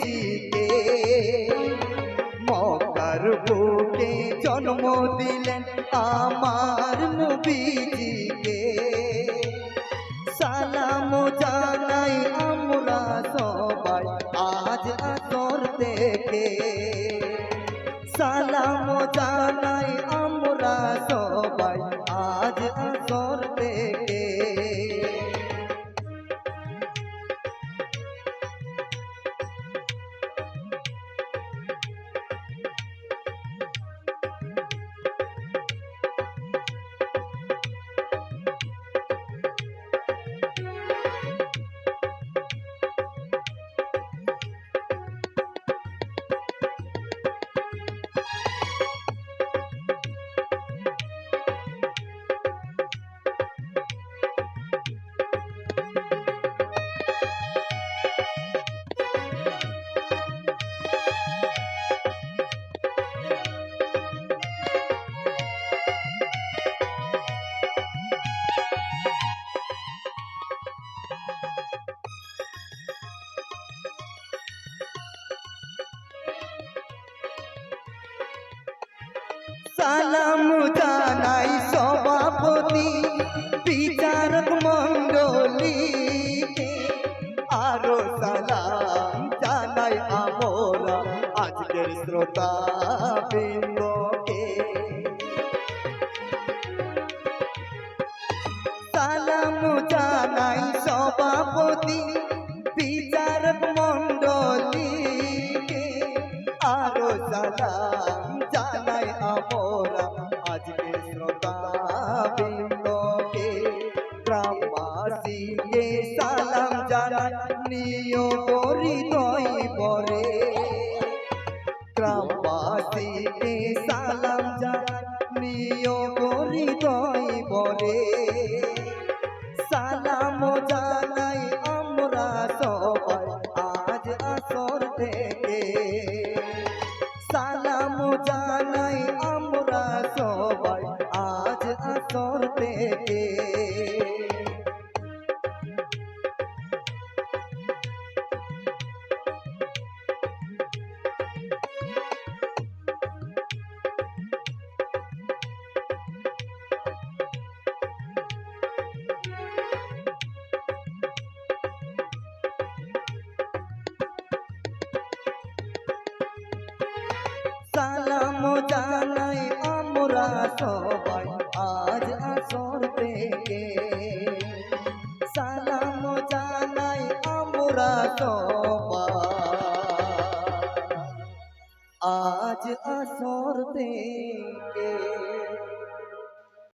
জিতে মকার বুকে জন্ম দিলেন আমার নবীজিকে। সালাম জানাই আমরা সবাই আজ আসর দেখে সালাম জানাই সালাম জানাই সভাপতি, বিচারক মন্ডলীকে আরও সালাম জানাই আমরা আজকের শ্রোতা বৃন্দকে সালাম জানাই সভাপতি, বিচারক মন্ডলীকে আরও সালাম আমরা আজকে শ্রোতা বৃন্দকে গ্রামবাসীকে সালাম জানাই নিয় হৃদয় পরে গ্রামবাসীকে সালাম জানাই নিয় হৃদয় বরে সবাই আজ আসর থেকে। সালাম জানাই আমরা সবাই আজ আসর থেকে সালাম জানাই আমরা সবাই। আজ আসর থেকে